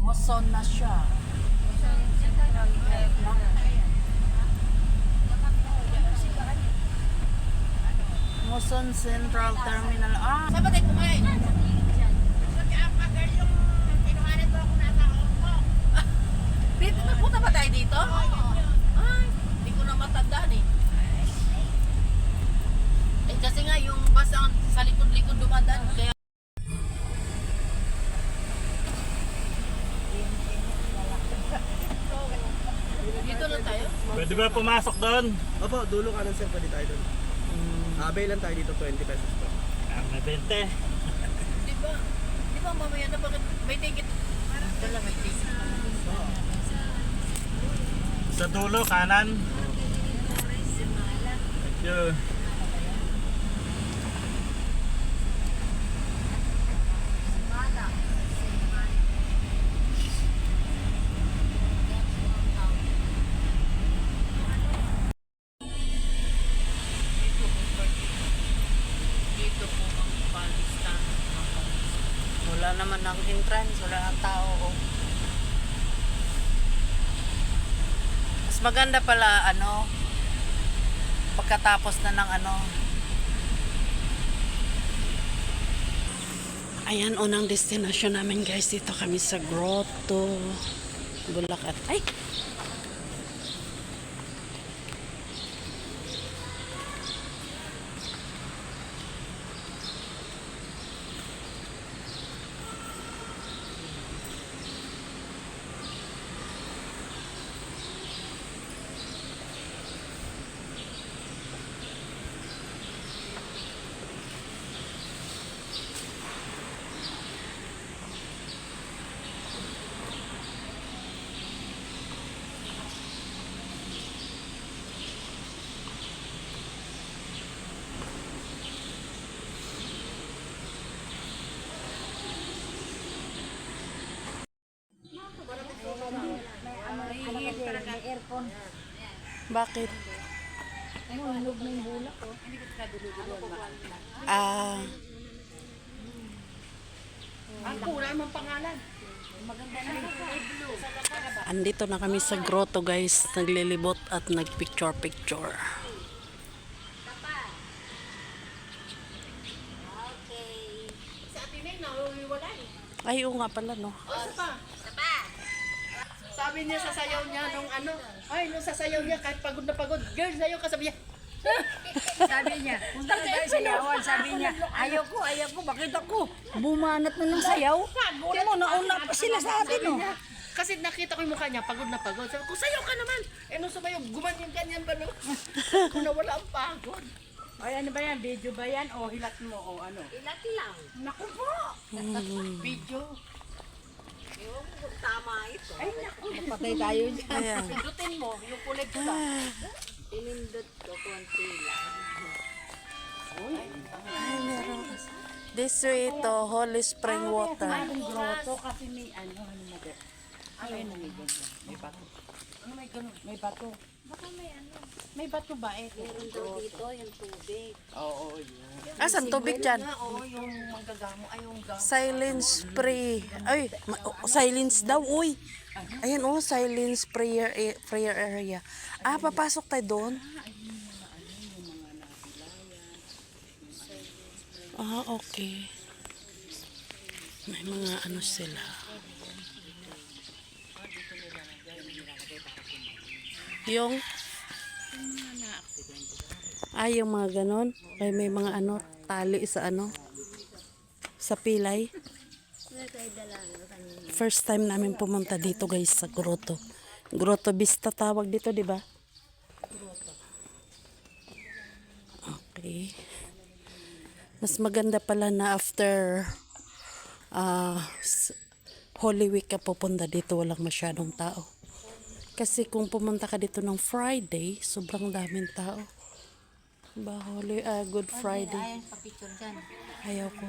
Muson na siya. Muson Central Terminal. Ah, Saan ba tayo kumain? Dito, nagpunta ba tayo dito? Ay, hindi ko na matandaan eh. Eh kasi nga yung bus sa likod-likod dumadaan. Kaya dito lang tayo. Pwede ba pumasok doon? Opo, dulo kanan sir, pwede tayo doon. Abay lang tayo dito, 20 pesos po. Ah, may 20. Di ba? Di ba mamaya na bakit may ticket? Dala may ticket. Sa dulo, kanan. Thank you. Dito po ang palistan. wala naman entrance, wala ang tao. Oh. Mas maganda pala, ano, pagkatapos na ng ano. Ayan, unang destination namin guys. Dito kami sa Grotto. Bulacat. Ay! Bakit? Ah, Ako, wala namang pangalan. andito na kami sa grotto guys. Naglilibot at eh, nahuhiwalay. Ay, oo nga pala, no? O, isa pa. Sabi niya sa sayaw niya nung ano, ay, nung sa sayaw niya, kahit pagod na pagod, girl, sayaw ka, sabi niya. Sabi niya, punta na tayo sayawan. Sabi niya, ayaw ko, ayaw ko, bakit ako? Bumanat na ng sayaw. Tingnan mo, nauna pa sila sa atin, oh. Kasi nakita ko yung mukha niya, pagod na pagod. Sabi ko, sayaw ka naman. Eh, nung sumayaw, gumanyan-ganyan ba no? Kung nawala ang pagod. Ay, ano ba yan? Video ba yan? O hilat mo? O ano? Ilat lang. Naku po! Video. Ay, naku. Patay tayo dyan. Ayan. Pindutin mo, yung kulay pula. Pinindot ko konti lang. Ay, meron. This way ito, Holy Spring Water. Ang grotto kasi may ano, ano doon. Ano yun may ganyan? May bato. Ano may ganun? May bato. Baka may ano. May bato ba eh? Meron daw dito yung tubig. Oo, yun. Asan tubig dyan? Oo, yung manggagamo, ay yung gamo. Silence spray. Ay, ma- oh, silence daw, uy. Ayan, oh, silence prayer, eh, prayer area. Ah, papasok tayo doon? Ah, okay. May mga ano sila. Yung Ah, yung mga ganon. Ay, may mga ano, tali sa ano, sa pilay. First time namin pumunta dito guys sa Grotto. Grotto Vista tawag dito, di ba? Okay. Mas maganda pala na after s- Holy Week ka pupunta dito, walang masyadong tao. Kasi kung pumunta ka dito ng Friday, sobrang daming tao. Ba, Holy, ah, Good Friday. Ayan, papicture dyan. Ayaw ko.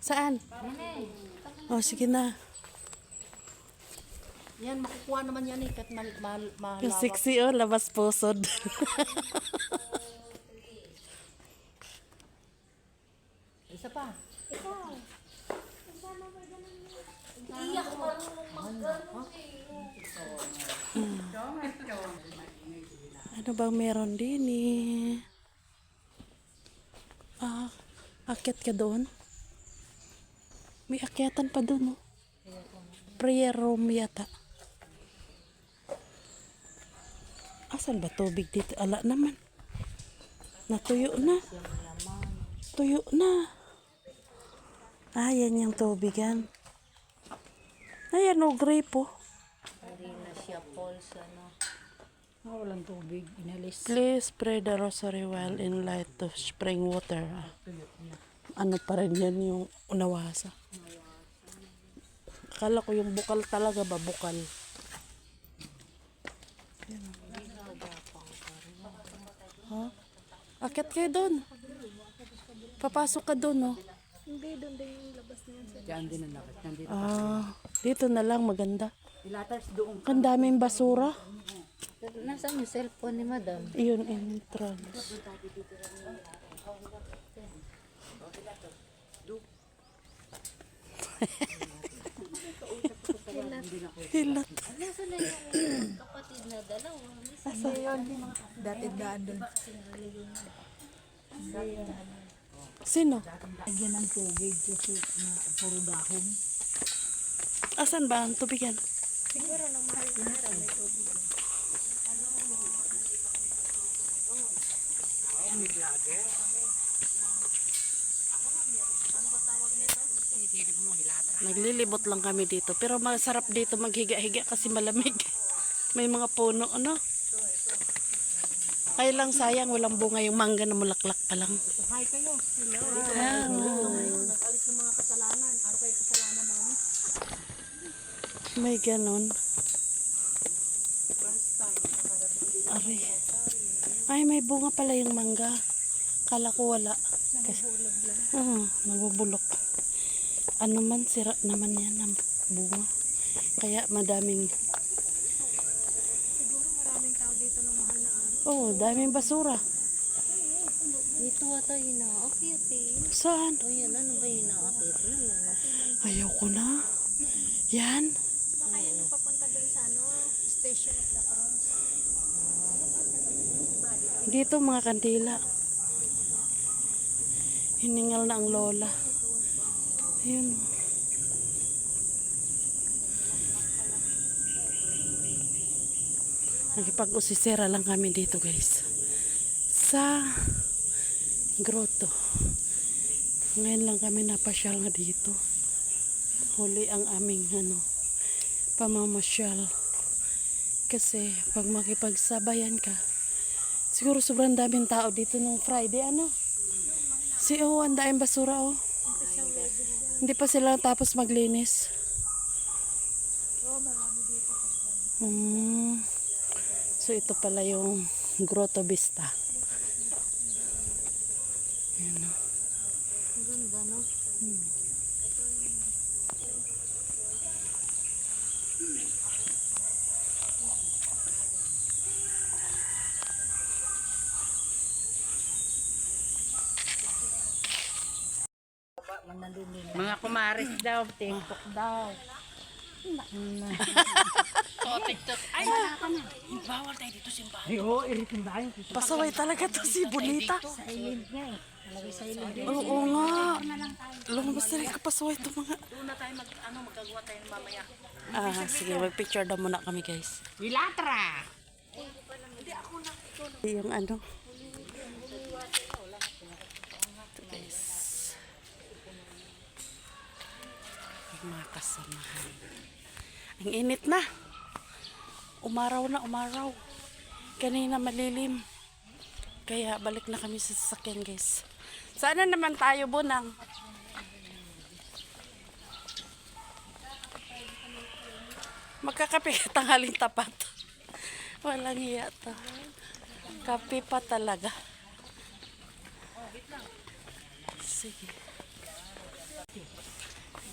Saan? Oh, sige na. Yan, makukuha naman yan eh, kahit mal, mal, Yung malawak. sexy oh, labas pusod. Isa pa. Ano bang meron din eh? Ah, akyat ka doon? May akyatan pa doon, oh. Prayer room yata. Asan ba tubig dito? Ala naman. Natuyo na. Tuyo na. Ah, yan yung tubigan. Ayan, oh, grape, oh. Hindi na siya false, ano. Ah, walang tubig. Inalis. Please pray the rosary while in light to spring water. Ano pa rin yan yung unawasa. Akala ko yung bukal talaga ba bukal. Yan. Ha? Akit kayo doon. Papasok ka doon, no? Diyan din ang lakad. Nandito. Ah, dito na lang maganda. Ilatas doon. Ang daming basura. Nasaan yung cellphone ni madam? Iyon entrance. Hilat. Kapatid na dalawa. Sino? Lagyan ng tubig kasi na puro dahon. Asan ba ang tubig yan? Naglilibot lang kami dito. Pero masarap dito maghiga-higa kasi malamig. May mga puno, ano? Kaya lang sayang, walang bunga yung mangga na mulaklak pa lang. Hi kayo. Hello. May ganon. Ari. Ay, may bunga pala yung mangga. Kala ko wala. Kasi, Oo, nabubulok. Ano man, sira naman yan ang bunga. Kaya madaming... Oo, daming basura. Dito ata inaakit eh. Saan? O yan, ano ba inaakit? Ayaw ko na. Yan. Dito mga kandila. Hiningal na ang lola. Ayun. Nakipag-usisera lang kami dito guys. Sa grotto. Ngayon lang kami napasyal nga dito. Huli ang aming ano, pamamasyal. Kasi pag makipagsabayan ka, siguro sobrang daming tao dito nung Friday, ano? Si oh, ang daing basura oh. Hindi pa sila tapos maglinis. Hmm. So ito pala yung Grotto Vista. Ayan, oh. Kumaris daw, TikTok daw. Pasaway talaga to si Bonita. Oo nga. Lumabas na rin kapasaway to mga... Doon na tayo mag, ano, magagawa tayo mamaya. Ah, sige, mag-picture daw muna kami guys. Wilatra! Yung ano. Ito guys. Mga kasamahan. Ang init na. Umaraw na, umaraw. Kanina malilim. Kaya balik na kami sa sasakyan guys. Sana naman tayo bunang. Magkakape tanghaling tapat. Walang hiya to. Kape pa talaga. Sige.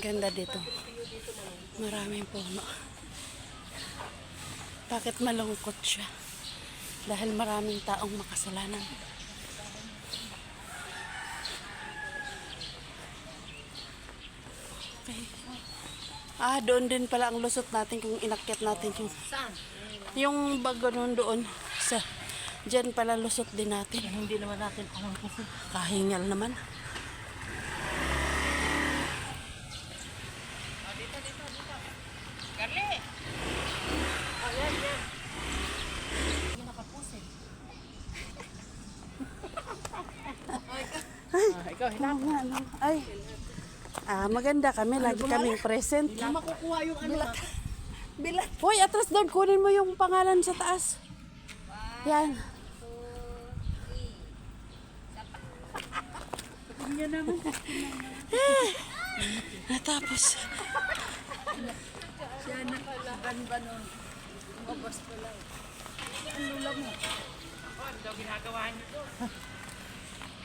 Ganda dito. Maraming puno. Bakit malungkot siya? Dahil maraming taong makasalanan. Okay. Ah, doon din pala ang lusot natin kung inakyat natin yung Saan? yung bago nun doon sa Diyan pala lusot din natin. Hindi naman natin alam kasi. Kahingal naman. Carly! Oh, yan, yan. Hindi nakapusin. ah, ikaw, hinap. Oo nga, no? Ay. Ah, maganda kami. Lagi kaming present. Hindi makukuha yung ano. ah. Hoy, atras doon. Kunin mo yung pangalan sa taas. Yan. Natapos. Yan pala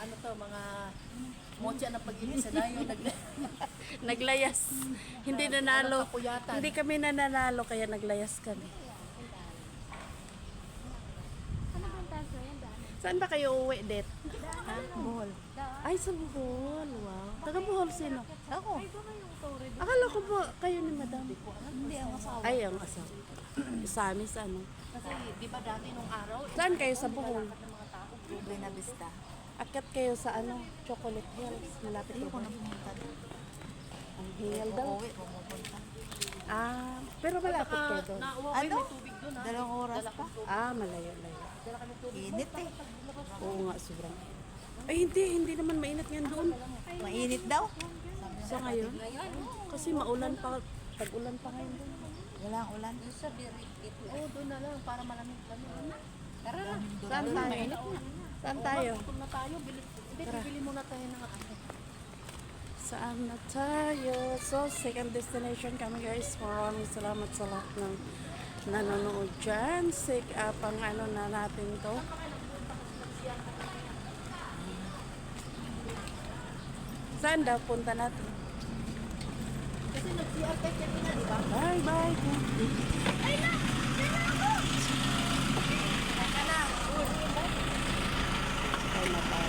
ano to, mga mocha na pag-ibig sa dayo. Naglayas. Hindi nanalo. kapuyatan. Hindi kami nananalo, kaya naglayas kami. Saan ba kayo uwi, Det? Ha? Bohol. Ay, sa Bohol. Wow. Taga Bohol sino? Ako. Akala ko po kayo ni Madam. Hindi ang asawa. Ay, ang asawa. Sa amin, sa ano? Kasi di ba dati nung araw, Saan kayo sa Bohol? Buena Vista. Akyat kayo sa ano? Chocolate Hills. Malapit ko na. pumunta doon. Ang hingal daw. Uuwi, pumupunta. Ah, pero malapit kayo doon. Ano? may tubig doon ha. Dalawang oras pa. Ah, malayo, layo. Init eh. Oo nga, sobrang. Ay, hindi. Hindi naman mainit yan doon. Mainit daw. Sa ngayon? Kasi maulan pa. Pag-ulan pa ngayon doon. Walang ulan. Oo, doon na lang para malamig kami. Tara na. Saan tayo? Saan tayo? Kung na tayo, bili, bili muna tayo ng ano. Saan na tayo? So, second destination kami guys. Maraming salamat sa lahat ng nanonood dyan. Sik, uh, pang ano na natin to. Saan daw punta natin? Kasi nag-CR tayo kanina, di ba? Bye bye. பண்ணப்பா